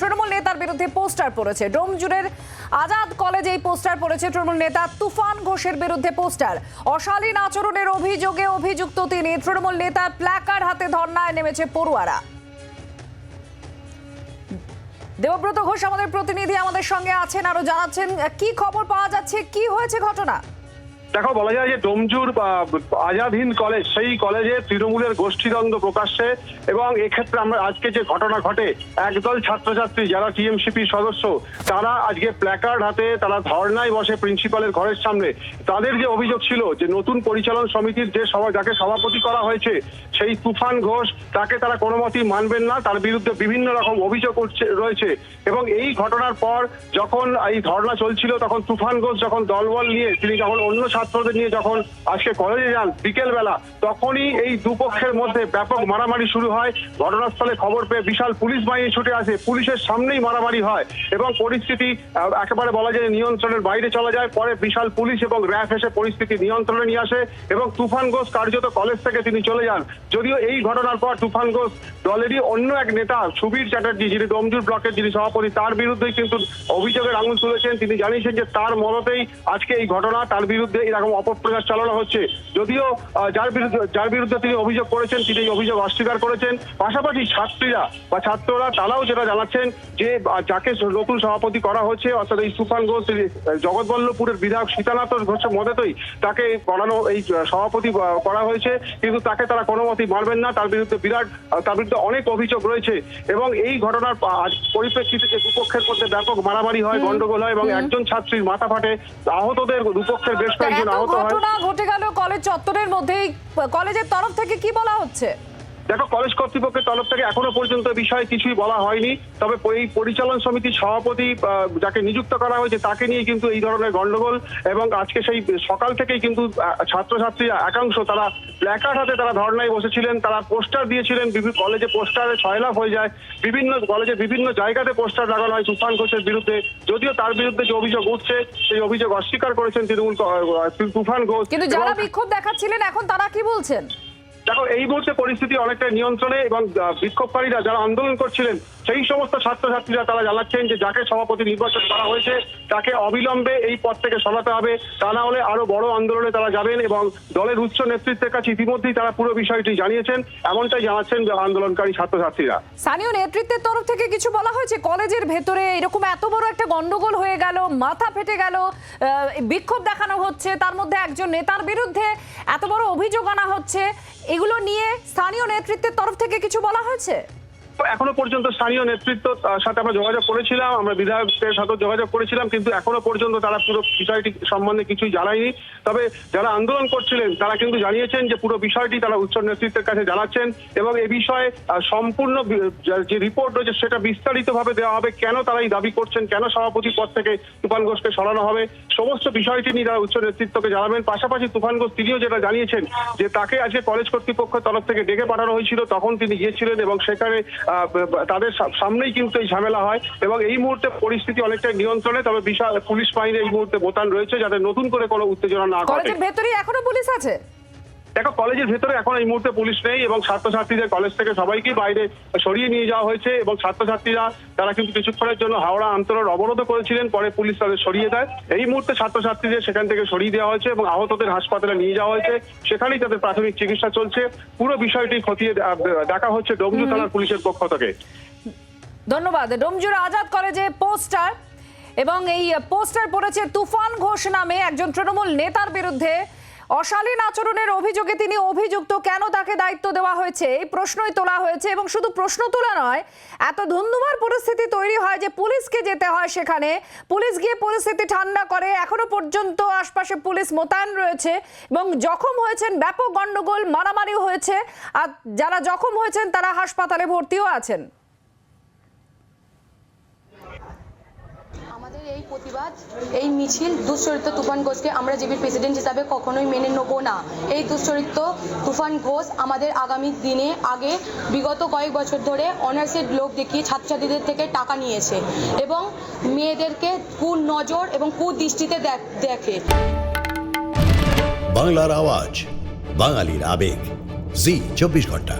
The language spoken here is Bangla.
তৃণমূল নেতার বিরুদ্ধে পোস্টার পড়েছে। ডোমজুড়ের আজাদ কলেজে এই পোস্টার পড়েছে তৃণমূল নেতা তুফান ঘোষের বিরুদ্ধে পোস্টার। অশালীন আচরণের অভিযোগে অভিযুক্ত তিনি। তৃণমূল নেতার প্ল্যাকার্ড হাতে ধর্নায় নেমেছে পড়ুয়ারা। দেবব্রত ঘোষ আমাদের প্রতিনিধি আমাদের সঙ্গে আছেন, আরও জানাচ্ছেন, কি খবর পাওয়া যাচ্ছে? কি হয়েছে ঘটনা? দেখো, বলা যায় যে ডোমজুর বা আজাদ হিন্দ কলেজ, সেই কলেজে তৃণমূলের গোষ্ঠীদ্বন্দ্ব প্রকাশ্যে এবং এক্ষেত্রে আমরা আজকে যে ঘটনা ঘটে, একদল ছাত্রছাত্রী যারা টিএমসিপি সদস্য, তারা আজকে প্ল্যাকার্ড হাতে, তারা ধর্নায় বসে প্রিন্সিপালের ঘরের সামনে। তাদের যে অভিযোগ ছিল যে নতুন পরিচালন সমিতির যে সভা, যাকে সভাপতি করা হয়েছে, সেই তুফান ঘোষ, তাকে তারা কোনো মতেই মানবেন না, তার বিরুদ্ধে বিভিন্ন রকম অভিযোগ উঠছে, রয়েছে। এবং এই ঘটনার পর যখন এই ধর্না চলছিল, তখন তুফান ঘোষ যখন দলবল নিয়ে, তিনি যখন অন্য ছাত্রদের নিয়ে যখন আজকে কলেজে যান বিকেল বেলা তখনই এই দুপক্ষের মধ্যে ব্যাপক মারামারি শুরু হয়। ঘটনাস্থলে খবর পেয়ে বিশাল পুলিশ বাহিনী ছুটে আসে। পুলিশের সামনেই মারামারি হয় এবং পরিস্থিতি একেবারে বলা যায় নিয়ন্ত্রণের বাইরে চলে যায়। পরে বিশাল পুলিশ এবং র্যাফ এসে পরিস্থিতি নিয়ন্ত্রণে নিয়ে আসে এবং তুফান ঘোষ কার্যত কলেজ থেকে তিনি চলে যান। যদিও এই ঘটনার পর তুফান ঘোষ দলেরই অন্য এক নেতা, সুবীর চ্যাটার্জি, যিনি ডোমজুর ব্লকের যিনি সভাপতি, তার বিরুদ্ধেই কিন্তু অভিযোগের আঙুল তুলেছেন। তিনি জানিয়েছেন যে তার মদতেই আজকে এই ঘটনা, তার বিরুদ্ধে এরকম অপপ্রচার চালানো হচ্ছে। যদিও যার বিরুদ্ধে যার বিরুদ্ধে তিনি অভিযোগ করেছেন তিনি এই অভিযোগ অস্বীকার করেছেন। পাশাপাশি ছাত্রীরা বা ছাত্ররা তারাও যেটা জানাচ্ছেন যে যাকে নতুন সভাপতি করা হচ্ছে অর্থাৎ এই সুফান ঘোষ জগৎবল্লভপুরের বিধায়ক সীতানাথ ঘোষের মদতেই তাকে করানো এই সভাপতি করা হয়েছে। কিন্তু তাকে তারা কোনো মতেই মানবেন না। তার বিরুদ্ধে বিরাট তার বিরুদ্ধে অনেক অভিযোগ রয়েছে। এবং এই ঘটনার পরিপ্রেক্ষিতে যে দুপক্ষের মধ্যে ব্যাপক মারামারি হয় গন্ডগোল হয় এবং একজন ছাত্রীর মাথা ফাটে আহতদের দুপক্ষের বেশ কয়েকজন এত ঘটনা ঘটে গেল কলেজ চত্বরের মধ্যেই। কলেজের তরফ থেকে কি বলা হচ্ছে? দেখো কলেজ কর্তৃপক্ষের তরফ থেকে এখনও পর্যন্ত বিষয়ে কিছুই বলা হয়নি তবে এই পরিচালন সমিতির সভাপতি যাকে নিযুক্ত করা হয়েছে তাকে নিয়ে কিন্তু এই ধরনের গন্ডগোল এবং আজকে সেই সকাল থেকেই কিন্তু আহ, ছাত্রছাত্রীরা একাংশ তারা প্ল্যাকার্ড হাতে তারা ধর্নায় বসেছিলেন তারা পোস্টার দিয়েছিলেন বিভিন্ন কলেজে পোস্টারে ছয়লাভ হয়ে যায় বিভিন্ন কলেজে বিভিন্ন জায়গাতে পোস্টার লাগানো হয় তুফান ঘোষের বিরুদ্ধে যদিও তার বিরুদ্ধে যে অভিযোগ উঠছে সেই অভিযোগ অস্বীকার করেছেন তৃণমূল তুফান ঘোষ কিন্তু যারা বিক্ষোভ দেখাচ্ছিলেন এখন তারা কি বলছেন? দেখো, এই মুহূর্তে পরিস্থিতি অনেকটা নিয়ন্ত্রণে এবং বিক্ষোভকারীরা যারা আন্দোলন করছিলেন, সেই সমস্ত ছাত্রছাত্রীরা তারা জানাচ্ছেন যে যাকে সভাপতি নির্বাচন করা হয়েছে, তাকে অবিলম্বে এই পদ থেকে সরাতে হবে। তা না হলে আরও বড় আন্দোলনে তারা যাবেন এবং দলের উচ্চ নেতৃত্বের কাছে ইতিমধ্যেই তারা পুরো বিষয়টি জানিয়েছেন। এমনটাই জানাচ্ছেন আন্দোলনকারী ছাত্রছাত্রীরা। স্থানীয় নেতৃত্বের তরফ থেকে কিছু বলা হয়েছে? কলেজের ভেতরে এরকম এত বড় একটা গন্ডগোল হয়ে গেল, মাথা ফেটে গেল বিক্ষোভ দেখানো হচ্ছে, তার মধ্যে একজন নেতার বিরুদ্ধে এত বড় অভিযোগ আনা হচ্ছে। এগুলো নিয়ে স্থানীয় নেতৃত্বের তরফ থেকে কিছু বলা হয়েছে? এখনও পর্যন্ত স্থানীয় নেতৃত্ব সাথে আমরা যোগাযোগ করেছিলাম, আমরা বিধায়কদের সাথে যোগাযোগ করেছিলাম, কিন্তু এখনও পর্যন্ত তারা পুরো বিষয়টি সম্বন্ধে কিছুই জানায়নি। তবে যারা আন্দোলন করছিলেন, তারা কিন্তু জানিয়েছেন যে পুরো বিষয়টি তারা উচ্চ নেতৃত্বের কাছে জানাচ্ছেন এবং এ বিষয়ে সম্পূর্ণ যে রিপোর্ট রয়েছে সেটা বিস্তারিতভাবে দেওয়া হবে। কেন তারা এই দাবি করছেন? কেন সভাপতি পদ থেকে তুফান ঘোষকে সরানো হবে? সমস্ত বিষয়টি নিয়ে তারা উচ্চ নেতৃত্বকে জানাবেন। পাশাপাশি তুফান ঘোষ তিনিও যেটা জানিয়েছেন, যে তাকে আজকে কলেজ কর্তৃপক্ষের তরফ থেকে ডেকে পাঠানো হয়েছিল, তখন তিনি গিয়েছিলেন এবং সেখানে তাদের সামনেই কিন্তু এই ঝামেলা হয় এবং এই মুহূর্তে পরিস্থিতি অনেকটা নিয়ন্ত্রণে তবে বিশাল পুলিশ বাহিনী এই মুহূর্তে বোতান রয়েছে যাতে নতুন করে কোনো উত্তেজনা না ঘটে। ভেতরে এখনও পুলিশ আছে? দেখো কলেজের ভেতরে এখন এই মুহূর্তে পুলিশ নেই এবং ছাত্রছাত্রীদের কলেজ থেকে সবাইকে বাইরে সরিয়ে নিয়ে যাওয়া হয়েছে এবং ছাত্রছাত্রীরা তারা কিন্তু কিছুক্ষণের জন্য হাওড়া আন্তর অবরোধ করেছিলেন পরে পুলিশ তাদের সরিয়ে দেয়। এই মুহূর্তে ছাত্রছাত্রীদের সেখান থেকে সরিয়ে দেওয়া হয়েছে এবং আহতদের হাসপাতালে নিয়ে যাওয়া হয়েছে। সেখানেই তাদের প্রাথমিক চিকিৎসা চলছে। পুরো বিষয়টি খতিয়ে দেখা হচ্ছে ডোমজু থানার পুলিশের পক্ষ থেকে। ধন্যবাদ। ডোমজুর আজাদ কলেজে পোস্টার এবং এই পোস্টার পড়েছে তুফান ঘোষ নামে একজন তৃণমূল নেতার বিরুদ্ধে। অশালীন আচরণের অভিযোগে তিনি অভিযুক্ত। কেন তাকে দায়িত্ব দেওয়া হয়েছে? এই প্রশ্নই তোলা হয়েছে এবং শুধু প্রশ্ন তোলা নয়, এত ধুন্ধুমার পরিস্থিতি তৈরি হয় যে পুলিশকে যেতে হয় সেখানে। পুলিশ গিয়ে পরিস্থিতি ঠান্ডা করে। এখনও পর্যন্ত আশপাশে পুলিশ মোতায়েন রয়েছে এবং জখম হয়েছেন ব্যাপক গণ্ডগোল, মারামারিও হয়েছে। আর যারা জখম হয়েছেন তারা হাসপাতালে ভর্তিও আছেন। এই প্রতিবাদ, এই মিছিল দুশ্চরিত্র তুফান ঘোষকে আমরা জিবির প্রেসিডেন্ট হিসাবে কখনোই মেনে নেব না। এই দুশ্চরিত্র তুফান ঘোষ আমাদের আগামী দিনে আগে বিগত কয়েক বছর ধরে অনার্সের লোক দেখিয়ে ছাত্রছাত্রীদের থেকে টাকা নিয়েছে এবং মেয়েদেরকে কুনজর এবং কুদৃষ্টিতে দেখে। বাংলার আওয়াজ, বাঙালির আবেগ। জি, চব্বিশ ঘণ্টা।